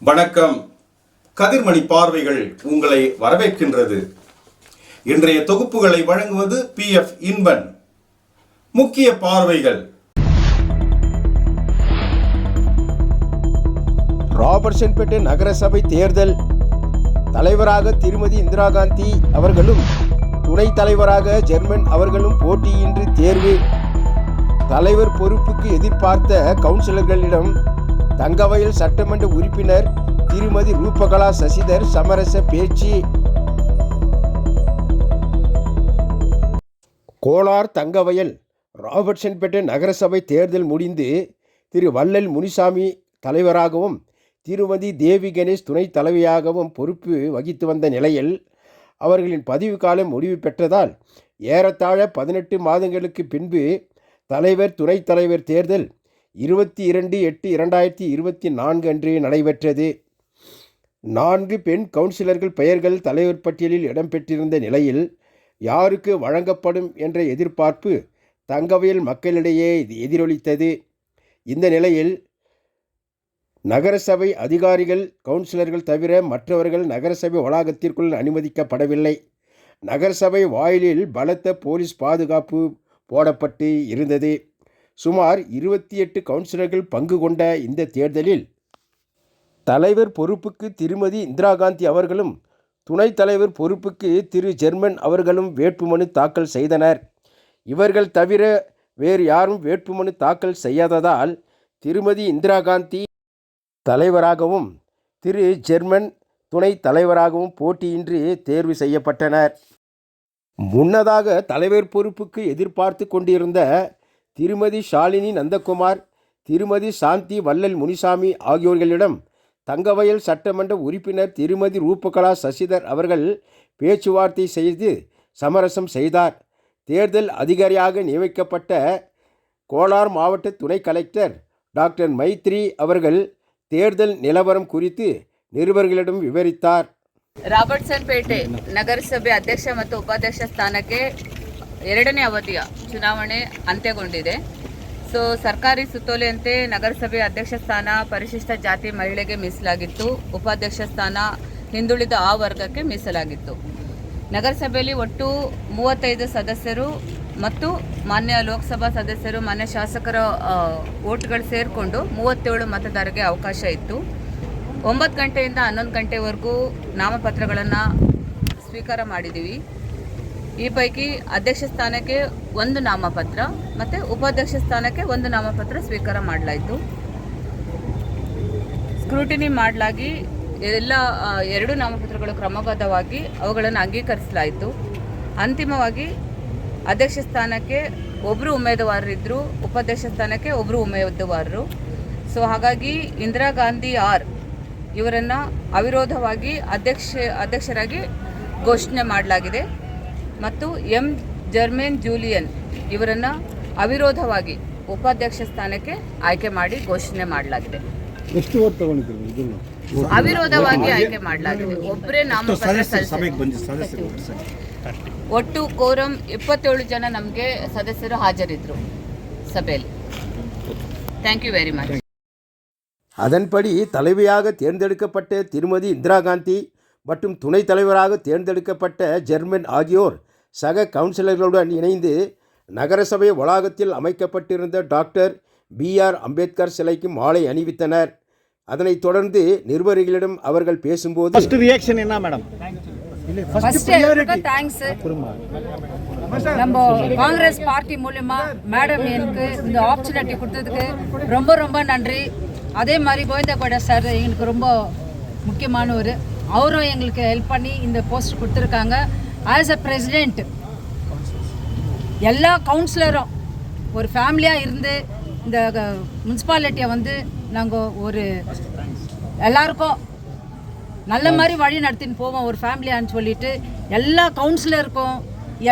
வணக்கம். கதிர்மணி பார்வைகள் உங்களை வரவேற்கின்றது. இன்றைய தொகுப்புகளை வழங்குவது பி எஃப் இன்பன். முக்கிய பார்வைகள். ராபர்ட்சன்பேட்டை நகரசபை தேர்தல். தலைவராக திருமதி இந்திரா காந்தி அவர்களும் துணைத் தலைவராக ஜெர்மன் அவர்களும் போட்டியின்றி தேர்வு. தலைவர் பொறுப்புக்கு எதிர்பார்த்த கவுன்சிலர்களிடம் தங்கவயல் சட்டமன்ற உறுப்பினர் திருமதி ரூபகலா சசிதர் சமரச பேச்சு. கோலார் தங்கவயல் ராபர்ட்சன்பேட்டை நகரசபை தேர்தல் முடிந்து திரு வள்ளல் முனிசாமி தலைவராகவும் திருமதி தேவி கணேஷ் துணைத் தலைவியாகவும் பொறுப்பு வகித்து வந்த நிலையில் அவர்களின் பதிவு காலம் முடிவு பெற்றதால் ஏறத்தாழ பதினெட்டு மாதங்களுக்கு பின்பு தலைவர் துணைத் தலைவர் தேர்தல் இருபத்தி இரண்டு எட்டு இரண்டாயிரத்தி இருபத்தி நான்கு அன்று நடைபெற்றது. நான்கு பெண் கவுன்சிலர்கள் பெயர்கள் தலைவர் பட்டியலில் இடம்பெற்றிருந்த நிலையில் யாருக்கு வழங்கப்படும் என்ற எதிர்பார்ப்பு தங்கவயல் மக்களிடையே எதிரொலித்தது. இந்த நிலையில் நகரசபை அதிகாரிகள் கவுன்சிலர்கள் தவிர மற்றவர்கள் நகரசபை வளாகத்திற்குள் அனுமதிக்கப்படவில்லை. நகரசபை வாயிலில் பலத்த போலீஸ் பாதுகாப்பு போடப்பட்டு இருந்தது. சுமார் இருபத்தி எட்டு கவுன்சிலர்கள் பங்கு கொண்ட இந்த தேர்தலில் தலைவர் பொறுப்புக்கு திருமதி இந்திரா காந்தி அவர்களும் துணைத் தலைவர் பொறுப்புக்கு திரு ஜெர்மன் அவர்களும் வேட்புமனு தாக்கல் செய்தனர். இவர்கள் தவிர வேறு யாரும் வேட்புமனு தாக்கல் செய்யாததால் திருமதி இந்திரா காந்தி தலைவராகவும் திரு ஜெர்மன் துணைத் தலைவராகவும் போட்டியின்றி தேர்வு செய்யப்பட்டனர். முன்னதாக தலைவர் பொறுப்புக்கு எதிர்பார்த்து கொண்டிருந்த திருமதி ஷாலினி நந்தகுமார் திருமதி சாந்தி வல்லல் முனிசாமி ஆகியோர்களிடம் தங்கவயல் சட்டமன்ற உறுப்பினர் திருமதி ரூபகலா சசிதர் அவர்கள் பேச்சுவார்த்தை செய்து சமரசம் செய்தார். தேர்தல் அதிகாரியாக நியமிக்கப்பட்ட கோலார் மாவட்ட துணை கலெக்டர் டாக்டர் மைத்ரி அவர்கள் தேர்தல் நிலவரம் குறித்து நிருபர்களிடம் விவரித்தார். ರಾಬರ್ಟ್ಸನ್ ಪೇಟೆ ನಗರಸಭೆ ಅಧ್ಯಕ್ಷ ಮತ್ತು ಉಪಾಧ್ಯಕ್ಷ ಸ್ಥಾನಕ್ಕೆ ಎರಡನೇ ಅವಧಿಯ ಚುನಾವಣೆ ಅಂತ್ಯಗೊಂಡಿದೆ. ಸೊ ಸರ್ಕಾರಿ ಸುತ್ತೋಲೆಯಂತೆ ನಗರಸಭೆ ಅಧ್ಯಕ್ಷ ಸ್ಥಾನ ಪರಿಶಿಷ್ಟ ಜಾತಿ ಮಹಿಳೆಗೆ ಮೀಸಲಾಗಿತ್ತು. ಉಪಾಧ್ಯಕ್ಷ ಸ್ಥಾನ ಹಿಂದುಳಿದ ಆ ವರ್ಗಕ್ಕೆ ಮೀಸಲಾಗಿತ್ತು. ನಗರಸಭೆಯಲ್ಲಿ ಒಟ್ಟು ಮೂವತ್ತೈದು ಸದಸ್ಯರು ಮತ್ತು ಮಾನ್ಯ ಲೋಕಸಭಾ ಸದಸ್ಯರು, ಮಾನ್ಯ ಶಾಸಕರ ಓಟ್ಗಳು ಸೇರಿಕೊಂಡು ಮೂವತ್ತೇಳು ಮತದಾರರಿಗೆ ಅವಕಾಶ ಇತ್ತು. ಒಂಬತ್ತು ಗಂಟೆಯಿಂದ ಹನ್ನೊಂದು ಗಂಟೆವರೆಗೂ ನಾಮಪತ್ರಗಳನ್ನು ಸ್ವೀಕಾರ ಮಾಡಿದ್ದೀವಿ ಈ ಪೈಕಿ ಅಧ್ಯಕ್ಷ ಸ್ಥಾನಕ್ಕೆ ಒಂದು ನಾಮಪತ್ರ ಮತ್ತು ಉಪಾಧ್ಯಕ್ಷ ಸ್ಥಾನಕ್ಕೆ ಒಂದು ನಾಮಪತ್ರ ಸ್ವೀಕಾರ ಮಾಡಲಾಯಿತು. ಸ್ಕ್ರೂಟಿನಿ ಮಾಡಲಾಗಿ ಎಲ್ಲ ಎರಡು ನಾಮಪತ್ರಗಳು ಕ್ರಮಬದ್ಧವಾಗಿ ಅವುಗಳನ್ನು ಅಂಗೀಕರಿಸಲಾಯಿತು. ಅಂತಿಮವಾಗಿ ಅಧ್ಯಕ್ಷ ಸ್ಥಾನಕ್ಕೆ ಒಬ್ಬರು ಉಮೇದುವಾರರಿದ್ದರು ಉಪಾಧ್ಯಕ್ಷ ಸ್ಥಾನಕ್ಕೆ ಒಬ್ಬರು ಉಮೇದುವಾರರು. ಸೊ, ಹಾಗಾಗಿ ಇಂದಿರಾ ಗಾಂಧಿ ಆರ್ ಇವರನ್ನು ಅವಿರೋಧವಾಗಿ ಅಧ್ಯಕ್ಷ, ಅಧ್ಯಕ್ಷರಾಗಿ ಘೋಷಣೆ ಮಾಡಲಾಗಿದೆ. ಮತ್ತು ಎಂ ಜರ್ಮೇನ್ ಜೂಲಿಯನ್ ಇವರನ್ನು ಅವಿರೋಧವಾಗಿ ಉಪಾಧ್ಯಕ್ಷ ಸ್ಥಾನಕ್ಕೆ ಆಯ್ಕೆ ಮಾಡಿ ಘೋಷಣೆ ಮಾಡಲಾಗಿದೆ ಎಷ್ಟು ಓಟ್ ತಗೊಂಡಿದ್ರು ಇದನ್ನು ಅವಿರೋಧವಾಗಿ ಆಯ್ಕೆ ಮಾಡಲಾಗಿದೆ ಒಬ್ಬರೇ ನಾಮಪತ್ರ ಸಲ್ಲಿಸಿದ್ರು. ಒಟ್ಟು ಕೋರಂ ಇಪ್ಪತ್ತೇಳು ಜನ ನಮಗೆ ಸದಸ್ಯರು ಹಾಜರಿದ್ದರು ಸಭೆಯಲ್ಲಿ ಥ್ಯಾಂಕ್ ಯು ವೆರಿ ಮಚ್ அதன்படி தலைவியாக தேர்ந்தெடுக்கப்பட்ட திருமதி இந்திரா காந்தி மற்றும் துணைத் தலைவராக தேர்ந்தெடுக்கப்பட்ட ஜெர்மன் ஆகியோர் சக கவுன்சிலர்களுடன் இணைந்து நகரசபை வளாகத்தில் அமைக்கப்பட்டிருந்த டாக்டர் பி ஆர் அம்பேத்கர் சிலைக்கு மாலை அணிவித்தனர். அதனைத் தொடர்ந்து நிர்வாகிகளிடம் அவர்கள் பேசும்போது ஃபர்ஸ்ட் ரியாக்ஷன் என்ன மேடம் நம்ம காங்கிரஸ் பார்ட்டி மூலயமா மேடம் எனக்கு இந்த ஆப்பர்ச்சுனிட்டி கொடுத்ததுக்கு ரொம்ப ரொம்ப நன்றி. அதே மாதிரி கோவிந்தகோட சார் எங்களுக்கு ரொம்ப முக்கியமானவர் அவரும் எங்களுக்கு ஹெல்ப் பண்ணி இந்த போஸ்ட் கொடுத்துருக்காங்க. ஆஸ் அ பிரசிடெண்ட் எல்லா கவுன்சிலரும் ஒரு ஃபேமிலியாக இருந்து இந்த முனிசிபாலிட்டியை வந்து நாங்கள் ஒரு எல்லாருக்கும் நல்ல மாதிரி வழி நடத்தின்னு போவோம் ஒரு ஃபேமிலியான்னு சொல்லிட்டு எல்லா கவுன்சிலருக்கும்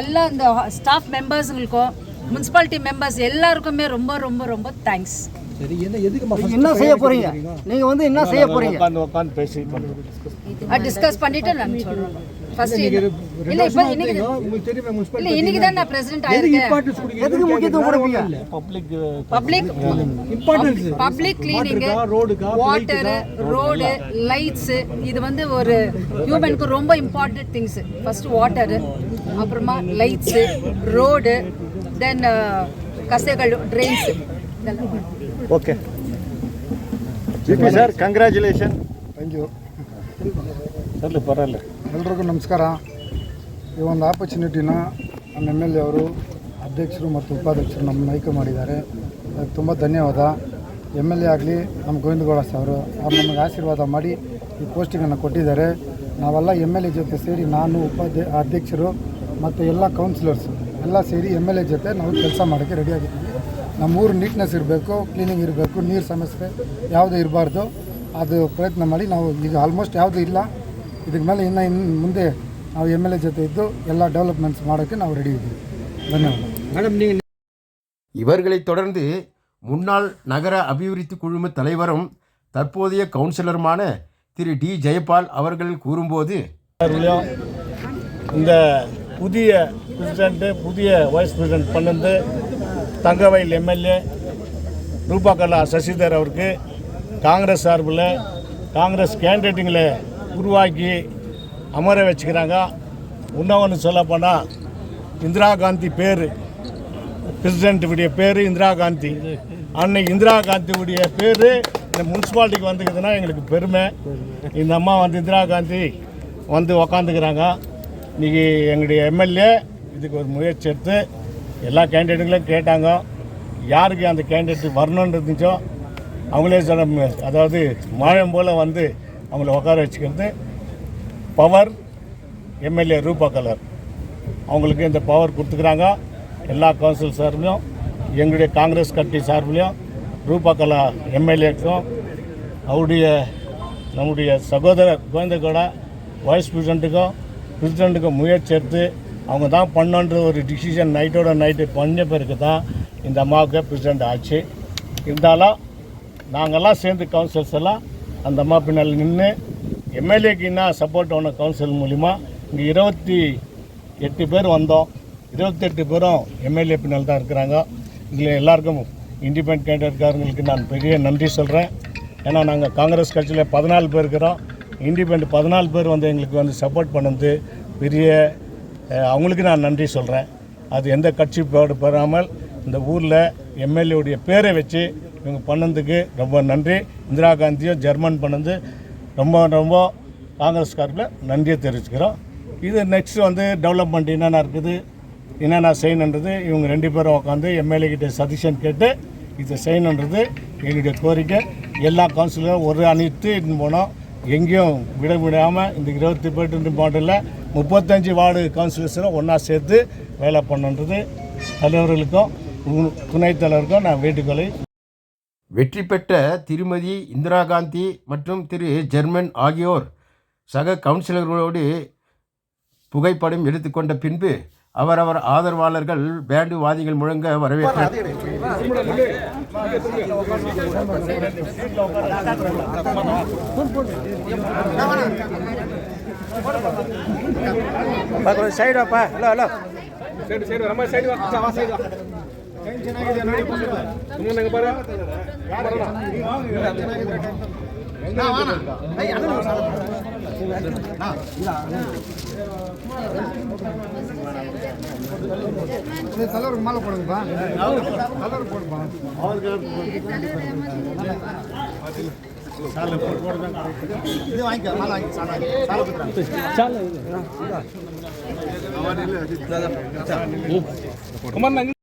எல்லா இந்த ஸ்டாஃப் மெம்பர்ஸுங்களுக்கும் முனிசிபாலிட்டி மெம்பர்ஸ் எல்லாருக்குமே ரொம்ப ரொம்ப ரொம்ப தேங்க்ஸ் என்ன செய்ய போறீங்க? நீங்க வந்து என்ன செய்ய போறீங்க? டிஸ்கஸ் பண்ணிட்டு நான் சொல்கிறேன் ஃபர்ஸ்ட் இல்ல இப்ப இன்னைக்கு உங்களுக்கு இன்னைக்கு தான் நான் பிரசிடென்ட் ஆயிருக்கேன் இம்பார்ட்டன்ஸ் கொடுங்க public public importance road lights இது வந்து ஒரு ஹியூமனுக்கு ரொம்ப இம்பார்ட்டன்ட் திங்ஸ் ஃபர்ஸ்ட் வாட்டர் அப்புறமா lights road then கசைகள் trains okay GP sir congratulation thank you sir ಬರಲ್ಲ ಎಲ್ರಿಗೂ ನಮಸ್ಕಾರ. ಈ ಒಂದು ಆಪರ್ಚುನಿಟಿನ ನಮ್ಮ ಎಂ ಎಲ್ ಎ ಅವರು ಅಧ್ಯಕ್ಷರು ಮತ್ತು ಉಪಾಧ್ಯಕ್ಷರು ನಮ್ಮನ್ನು ಆಯ್ಕೆ ಮಾಡಿದ್ದಾರೆ. ಅದಕ್ಕೆ ತುಂಬ ಧನ್ಯವಾದ. ಎಂ ಎಲ್ ಎ ಆಗಲಿ, ನಮ್ಮ ಗೋವಿಂದಗೌಡ ಅವರು, ಅವ್ರು ನಮಗೆ ಆಶೀರ್ವಾದ ಮಾಡಿ ಈ ಪೋಸ್ಟಿಂಗನ್ನು ಕೊಟ್ಟಿದ್ದಾರೆ. ನಾವೆಲ್ಲ ಎಂ ಎಲ್ ಎ ಜೊತೆ ಸೇರಿ ನಾನು ಉಪಾಧ್ಯ, ಅಧ್ಯಕ್ಷರು ಮತ್ತು ಎಲ್ಲ ಕೌನ್ಸಿಲರ್ಸ್ ಎಲ್ಲ ಸೇರಿ ಎಂ ಎಲ್ ಎ ಜೊತೆ ನಾವು ಕೆಲಸ ಮಾಡೋಕ್ಕೆ ರೆಡಿಯಾಗಿದ್ದೀವಿ ನಮ್ಮ ಊರು ನೀಟ್ನೆಸ್ ಇರಬೇಕು ಕ್ಲೀನಿಂಗ್ ಇರಬೇಕು, ನೀರು ಸಮಸ್ಯೆ ಯಾವುದೇ ಇರಬಾರ್ದು. ಅದು ಪ್ರಯತ್ನ ಮಾಡಿ ನಾವು ಈಗ ಆಲ್ಮೋಸ್ಟ್ ಯಾವುದೂ ಇಲ್ಲ ಇದಕ್ಕೆ ಮೇಲೆ ಇನ್ನು ಇನ್ನು ಮುಂದೆ ನಾವು ಎಮ್ ಎಲ್ ಎ ಜೊತೆ ಇದ್ದು ಎಲ್ಲ ಡೆವಲಪ್ಮೆಂಟ್ಸ್ ಮಾಡೋಕ್ಕೆ ನಾವು ರೆಡಿ ಇದ್ದೀವಿ ಧನ್ಯವಾದ ಮೇಡಮ್ ನೀವು இவர்களைத் தொடர்ந்து முன்னாள் நகர அபிவிருத்தி குழும தலைவரும் தற்போதைய கவுன்சிலருமான திரு டி ஜெயபால் அவர்கள் கூறும்போது அவர்களையும் இந்த புதிய பிரசிடெண்ட்டு புதிய வைஸ் பிரசிடெண்ட் பண்ணது தங்கவயல் எம்எல்ஏ ரூபாகலா சசிதர் அவருக்கு காங்கிரஸ் சார்பில் காங்கிரஸ் கேண்டிடேட்டுங்களை உருவாக்கி அமர வச்சுக்கிறாங்க. இன்னும் ஒன்று சொல்லப்போனால் இந்திரா காந்தி பேர் பிரசிடென்ட்டுடைய பேர் இந்திரா காந்தி. அன்னைக்கு இந்திரா காந்தியுடைய பேர் இந்த முனிசிபாலிட்டிக்கு வந்துக்குதுன்னா எங்களுக்கு பெருமை. இந்த அம்மா வந்து இந்திரா காந்தி வந்து உக்காந்துக்கிறாங்க. இன்றைக்கி எங்களுடைய எம்எல்ஏ இதுக்கு ஒரு முயற்சி எடுத்து எல்லா கேண்டிடேட்டுங்களும் கேட்டாங்க. யாருக்கு அந்த கேண்டிடேட் வரணுன்னு இருந்துச்சோ அவங்களே சொல்ல அதாவது மாயம் போல் வந்து அவங்கள உட்கார வச்சுக்கிறது பவர் எம்எல்ஏ ரூபா கலர் அவங்களுக்கு இந்த பவர் கொடுத்துக்கிறாங்க. எல்லா கவுன்சில் சார்பிலையும் எங்களுடைய காங்கிரஸ் கட்சி சார்பிலையும் ரூபா கலா எம்எல்ஏக்கும் அவருடைய நம்முடைய சகோதரர் கோவிந்தகோட வைஸ் பிரசிடெண்ட்டுக்கும் பிரசிடெண்ட்டுக்கும் முயற்சி எடுத்து அவங்க தான் பண்ணன்ற ஒரு டிசிஷன் நைட்டோட நைட்டு பண்ண பிறகு தான் இந்த அம்மாவுக்கு பிரசிடெண்ட் ஆச்சு. இருந்தாலும் நாங்கள்லாம் சேர்ந்து கவுன்சிலர்ஸ் எல்லாம் அந்த அம்மா பின்னால் நின்று எம்எல்ஏக்கு என்ன சப்போர்ட் ஆன கவுன்சில் மூலிமா இங்கே இருபத்தி எட்டு பேர் வந்தோம். இருபத்தெட்டு பேரும் எம்எல்ஏ பின்னால் தான் இருக்கிறாங்க. இதில் எல்லாருக்கும் இண்டிபெண்ட் கேண்டிடேட்காரங்களுக்கு நான் பெரிய நன்றி சொல்கிறேன் ஏன்னா நாங்கள் காங்கிரஸ் கட்சியில் பதினாலு பேர் இருக்கிறோம். இண்டிபெண்ட் பதினாலு பேர் வந்து எங்களுக்கு வந்து சப்போர்ட் பண்ணது பெரிய அவங்களுக்கு நான் நன்றி சொல்கிறேன் அது எந்த கட்சி பெறாமல் இந்த ஊரில் எம்எல்ஏவுடைய பேரை வச்சு இவங்க பண்ணதுக்கு ரொம்ப நன்றி. இந்திரா காந்தியும் ஜெர்மன் பண்ணது ரொம்ப ரொம்ப காங்கிரஸ் காரத்தில் நன்றியை தெரிவிச்சுக்கிறோம். இது நெக்ஸ்ட் வந்து டெவலப்மெண்ட் என்னென்ன இருக்குது என்னென்ன செய்யணுன்றது இவங்க ரெண்டு பேரும் உட்காந்து எம்எல்ஏ கிட்ட சஜஷன் கேட்டு இதை செய்யணுன்றது எங்களுடைய கோரிக்கை. எல்லா கவுன்சிலரும் ஒரு அணித்து இட்டுன்னு போனோம். எங்கேயும் விட விடாமல் இந்த இருபத்தி பேட்டு மாடலில் முப்பத்தஞ்சு வார்டு கவுன்சிலர்ஸும் ஒன்றா சேர்த்து வேலை பண்ணுன்றது தலைவர்களுக்கும் துணைத் தலைவருக்கும் நான் வேண்டுகோளை வெற்றி பெற்ற திருமதி இந்திரா காந்தி மற்றும் திரு ஜெர்மன் ஆகியோர் சக கவுன்சிலர்களோடு புகைப்படம் எடுத்துக்கொண்ட பின்பு அவரவர் ஆதரவாளர்கள் பேண்டு வாதிகள் முழங்க வரவேற்றார் சைடு ஹலோ தலைவர் மாலை போடுங்கப்பா தலைவர் போடுப்பா இது வாங்கிக்க மாலை வாங்கி